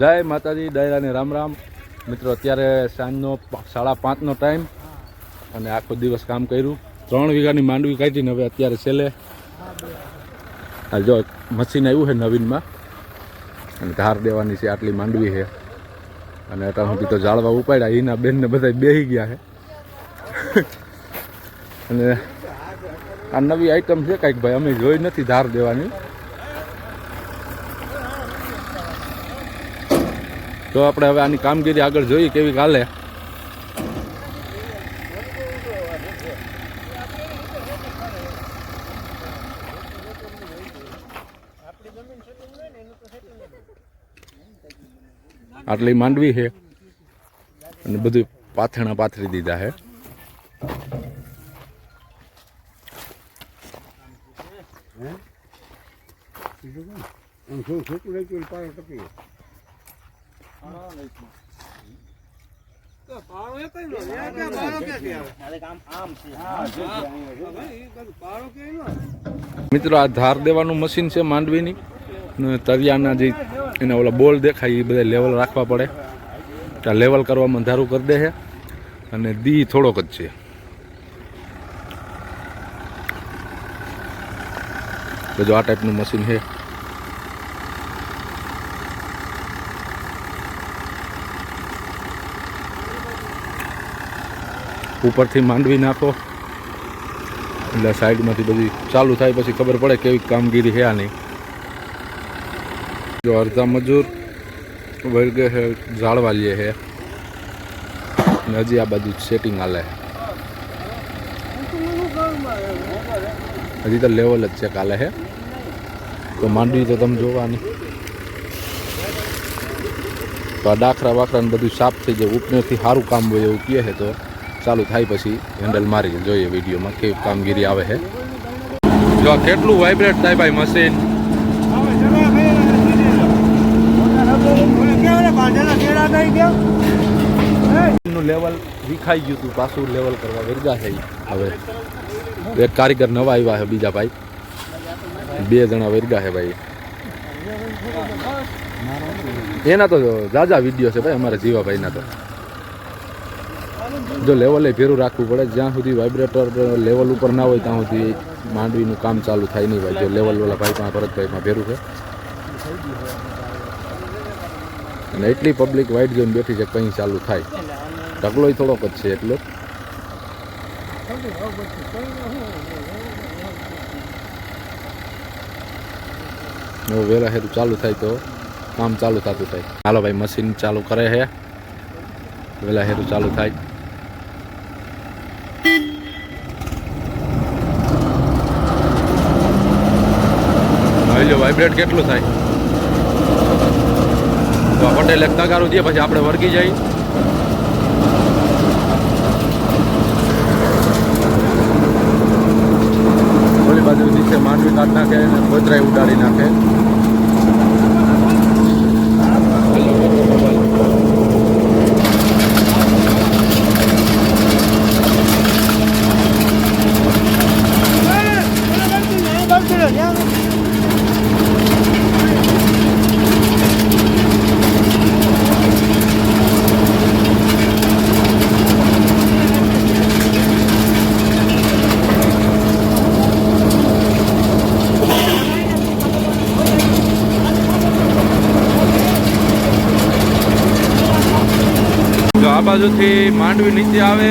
જય માતાજી ડાયરાને રામ રામ. મિત્રો, અત્યારે સાંજનો સાડા પાંચનો ટાઈમ અને આખો દિવસ કામ કર્યું. ત્રણ વીઘાની માંડવી કાઢીને હવે અત્યારે છેલ્લે જો મશીન આવ્યું છે નવીનમાં. અને ધાર દેવાની છે આટલી માંડવી છે. અને અત્યાર સુધી તો જાળવા ઉપાડ્યા. એના બેનને બધા બેહી ગયા છે. અને આ નવી આઈટમ છે કાંઈક ભાઈ, અમે જોઈ નથી ધાર દેવાની. તો આપણે હવે આની કામગીરી આગળ જોઈએ કેવી કાલે આટલી માંડવી છે. અને બધું પાથરણા પાથરી દીધા છે. શું છોટું રહી ગયું પાડો ટપી મિત્રો, આ ધાર દેવાનું મશીન છે માંડવીની. તરિયાના જે એના ઓલા બોલ દેખાય, એ બધા લેવલ રાખવા પડે. ત્યાં લેવલ કરવામાં ધારું કરી દે છે. અને દી થોડોક જ છે. બધું આ ટાઈપનું મશીન છે. ઉપરથી માંડવી નાખો. એટલે સાઈડમાંથી બધી ચાલુ થાય પછી ખબર પડે કેવી કામગીરી છે આની. જો અડધા મજૂર વર્ગે છે, ઝાડવા લે છે. અને હજી આ બાજુ સેટિંગ હાલે હજી તો લેવલ જ ચેક હાલે છે. તો માંડવી તો તમે જોવાની. તો આ ડાખરા વાખરાને બધું સાફ થઈ જાય. ઉપનેથી સારું કામ હોય એવું કહે છે તો. ચાલુ થાય પછી હેન્ડલ મારી જોઈએ વિડીયોમાં કેવી કામગીરી આવે છે. જો કેટલું વાઇબ્રેટ થાય ભાઈ મશીનનું લેવલ વિખાઈ ગયું હતું પાછું લેવલ કરવા વર્ગા છે હવે એક કારીગર નવા આવ્યા છે બીજા ભાઈ. બે જણા વર્ગા છે ભાઈ. એના તો જાજા વીડિયો છે ભાઈ અમારા જીવાભાઈના તો. જો લેવલે ભેરું રાખવું પડે, જ્યાં સુધી વાઇબ્રેટર લેવલ ઉપર ના હોય, ત્યાં સુધી માંડવીનું કામ ચાલુ થાય નહીં ભાઈ. જો લેવલવાળા ભાઈ પણ ભરતભાઈમાં ભેરું છે. અને એટલી પબ્લિક વાઇટ જોઈને બેઠી છે કંઈ ચાલુ થાય. ઢગલોય થોડોક જ છે એટલો. વેરા હેતુ ચાલુ થાય તો કામ ચાલુ થતું થાય. હાલો ભાઈ મશીન ચાલુ કરે છે વેલા હેરું ચાલુ થાય હવે જો વાઇબ્રેટ કેટલું થાય? તો આ પટેલ એક તગારું દે, પછી આપણે વર્ગી જઈએ ઓલી બાજુ નીચે માંડવી કાઢ નાખે અને ગોતરાય ઉડાડી નાખે. આ બાજુથી માંડવી નીચે આવે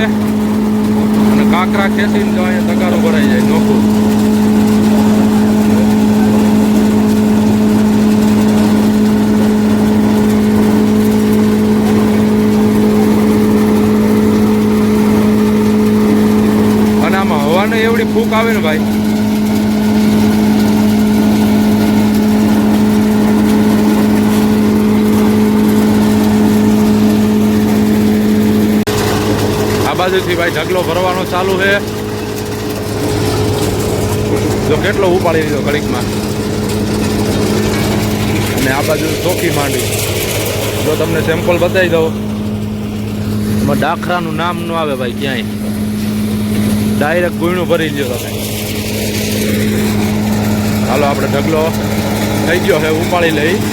અને કાંકરા ખેંચીને અહીંયા તગારો ભરાઈ જાય નોખું અને આમાં હવાને એવડી ફૂંક આવે ને ભાઈ આ બાજુથી ભાઈ ઢગલો ભરવાનો ચાલુ છે. જો કેટલો ઉપાડી લીધો ઘડીકમાં. અને આ બાજુ ચોખી માંડવી જો તમને સેમ્પલ બતાવી દઉં. એમાં ડાખરાનું નામ ન આવે ભાઈ ક્યાંય. ડાયરેક્ટ ગુણું ભરી લ્યો તમે. હાલો, આપણે ઢગલો થઈ ગયો છે, ઉપાડી લઈ જે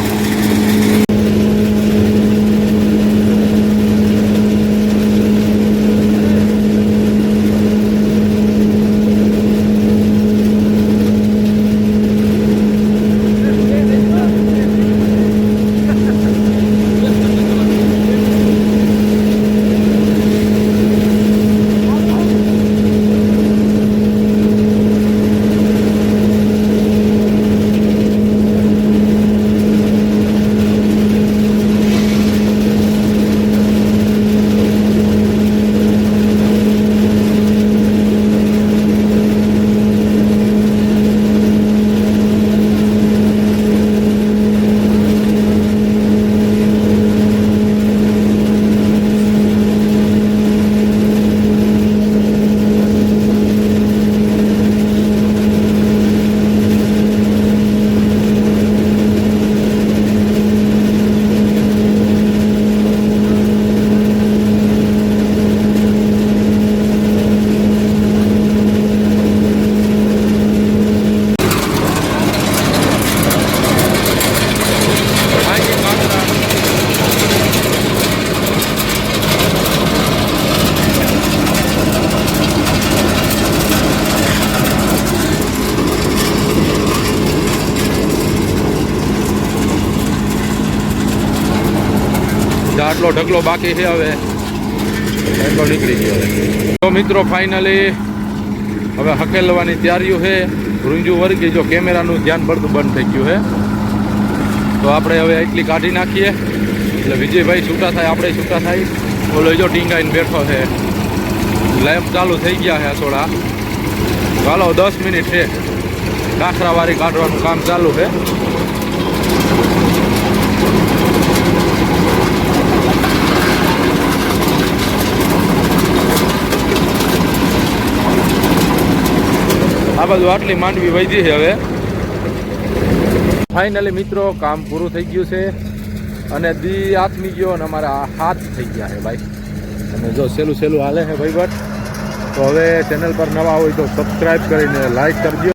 આટલો ઢગલો બાકી છે હવે. એટલો નીકળી ગયો તો મિત્રો ફાઇનલી હવે હકેલવાની તૈયારીઓ છે. રૂંજુ વર્ગી જો કેમેરાનું ધ્યાન પડતું બંધ થઈ ગયું છે. તો આપણે હવે એટલી કાઢી નાખીએ. એટલે વિજયભાઈ છૂટા થાય, આપણે છૂટા થાય. ઓલો જો ટીંગાઈને બેઠો છે. લેમ્પ ચાલુ થઈ ગયા છે થોડા ચાલો, દસ મિનિટ છે. કાંકરાવાળી કાઢવાનું કામ ચાલુ છે. બાજુ આટલી માંડવી વધી છે હવે. ફાઇનલી મિત્રો, કામ પૂરું થઈ ગયું છે. અને દી આથમી ગયો અને અમારા હાથ થઈ ગયા છે ભાઈ. અને જો સહેલું સહેલું હાલે છે ભાઈ બટ તો હવે ચેનલ પર નવા હોય તો સબસ્ક્રાઈબ કરીને લાઈક કરજો.